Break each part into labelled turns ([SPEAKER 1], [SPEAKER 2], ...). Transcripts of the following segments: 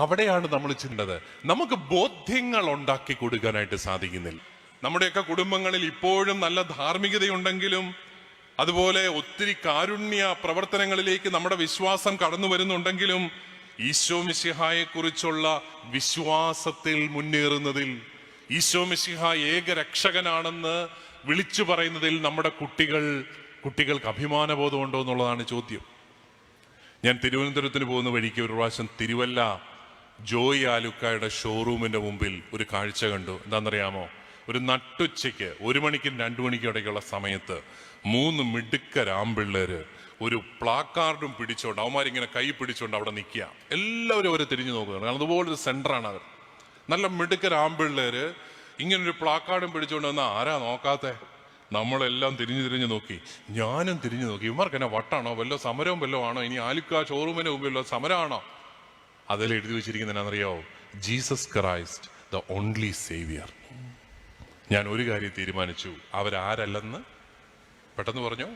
[SPEAKER 1] അവിടെയാണ് നമ്മൾ ചിന്തത്. നമുക്ക് ബോധ്യങ്ങൾ ഉണ്ടാക്കി കൊടുക്കാനായിട്ട് സാധിക്കുന്നില്ല. നമ്മുടെയൊക്കെ കുടുംബങ്ങളിൽ ഇപ്പോഴും നല്ല ധാർമ്മികതയുണ്ടെങ്കിലും അതുപോലെ ഒത്തിരി കാരുണ്യ പ്രവർത്തനങ്ങളിലേക്ക് നമ്മുടെ വിശ്വാസം കടന്നു വരുന്നുണ്ടെങ്കിലും ഈശോ മിശിഹായെക്കുറിച്ചുള്ള വിശ്വാസത്തിൽ മുന്നേറുന്നതിൽ ഈശോ മിശിഹ ഏക രക്ഷകനാണെന്ന് വിളിച്ചു പറയുന്നതിൽ നമ്മുടെ കുട്ടികൾ കുട്ടികൾക്ക് അഭിമാനബോധമുണ്ടോ എന്നുള്ളതാണ് ചോദ്യം. ഞാൻ തിരുവനന്തപുരത്തിന് പോകുന്ന വഴിക്ക് ഒരു പ്രാവശ്യം തിരുവല്ല ജോയി ആലുക്കായുടെ ഷോറൂമിന്റെ മുമ്പിൽ ഒരു കാഴ്ച കണ്ടു. എന്താണെന്നറിയാമോ? ഒരു നട്ടുച്ചയ്ക്ക് ഒരു മണിക്കും രണ്ടു മണിക്കും ഇടയ്ക്കുള്ള സമയത്ത് മൂന്ന് മിടുക്കരാമ്പിള്ളേര് ഒരു പ്ലാക്കാർഡും പിടിച്ചോണ്ട് അവന്മാരിങ്ങനെ കൈ പിടിച്ചോണ്ട് അവിടെ നിൽക്കുക. എല്ലാവരും അവരെ തിരിഞ്ഞു നോക്കുകയാണ് കാരണം അതുപോലൊരു സെന്ററാണ് അവർ. നല്ല മിടുക്കരാമ്പിള്ളേര് ഇങ്ങനൊരു പ്ലാക്കാർഡും പിടിച്ചോണ്ട് വന്ന ആരാ നോക്കാത്തെ? നമ്മളെല്ലാം തിരിഞ്ഞു തിരിഞ്ഞു നോക്കി. ഞാനും തിരിഞ്ഞു നോക്കി. ഇവർക്ക് എന്നെ വട്ടാണോ? വല്ലോ സമരവും വല്ലോ ആണോ? ഇനി ആലുക്ക ഷോറൂമിന്റെ മുമ്പിലോ സമരമാണോ? അതിൽ എഴുതി വെച്ചിരിക്കുന്ന എന്നാണെന്നറിയോ? Jesus Christ the only saviour ഞാൻ ഒരു കാര്യം തീരുമാനിച്ചു. അവരാരല്ലെന്ന്? പെട്ടെന്ന് പറഞ്ഞു?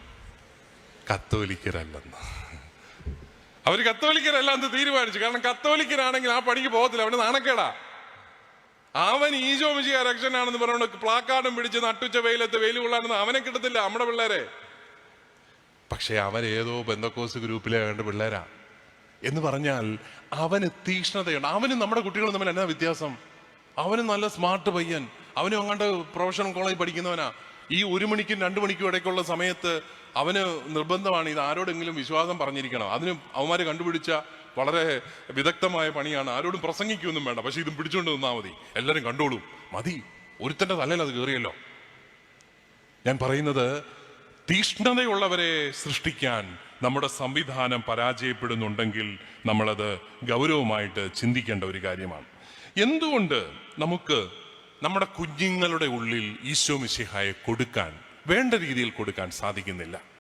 [SPEAKER 1] കത്തോലിക്കരല്ലെന്ന്. അവർ കത്തോലിക്കരല്ല എന്ന് തീരുമാനിച്ചു. കാരണം കത്തോലിക്കരാണെങ്കിൽ ആ പണിക്ക് പോകത്തില്ല. അവന് നാണക്കേടാ. അവൻ ഈശോ മിശിയ രക്ഷനാണെന്ന് പറഞ്ഞുകൊണ്ട് പ്ലാക്കാർഡും പിടിച്ച് നട്ടുച്ച വെയിലത്ത് വെയിൽ കൊള്ളാണെന്ന് അവനെ കിട്ടത്തില്ല നമ്മുടെ പിള്ളേരെ. പക്ഷെ അവരേതോ ബന്ധക്കോസ് ഗ്രൂപ്പിലെ വേണ്ട പിള്ളേരാ. എന്ന് പറഞ്ഞാൽ അവന് തീക്ഷ്ണതയുണ്ട് അവനും നമ്മുടെ കുട്ടികളും തമ്മിൽ എന്നാ വ്യത്യാസം? അവനും നല്ല സ്മാർട്ട് പയ്യൻ. അവനും അങ്ങാണ്ട് പ്രൊഫഷണൽ കോളേജ് പഠിക്കുന്നവനാ. ഈ ഒരു മണിക്കും രണ്ടു മണിക്കും ഇടയ്ക്കുള്ള സമയത്ത് അവന് നിർബന്ധമാണ് ഇത് ആരോടെങ്കിലും വിശ്വാസം പറഞ്ഞിരിക്കണം. അതിന് അവന്മാര് കണ്ടുപിടിച്ച വളരെ വിദഗ്ധമായ പണിയാണ്. ആരോടും പ്രസംഗിക്കൊന്നും വേണ്ട. പക്ഷെ ഇതും പിടിച്ചുകൊണ്ട് നിന്നാൽ മതി. എല്ലാവരും കണ്ടോളൂ. മതി. ഒരുത്തന്റെ തലയിൽ അത് കയറിയല്ലോ ഞാൻ പറയുന്നത് തീഷ്ണതയുള്ളവരെ സൃഷ്ടിക്കാൻ നമ്മുടെ സംവിധാനം പരാജയപ്പെടുന്നുണ്ടെങ്കിൽ നമ്മളത് ഗൗരവമായിട്ട് ചിന്തിക്കേണ്ട ഒരു കാര്യമാണ്. എന്തുകൊണ്ട് നമുക്ക് നമ്മുടെ കുഞ്ഞുങ്ങളുടെ ഉള്ളിൽ ഈശോ മിശിഹായെ കൊടുക്കാൻ വേണ്ട രീതിയിൽ കൊടുക്കാൻ സാധിക്കുന്നില്ല?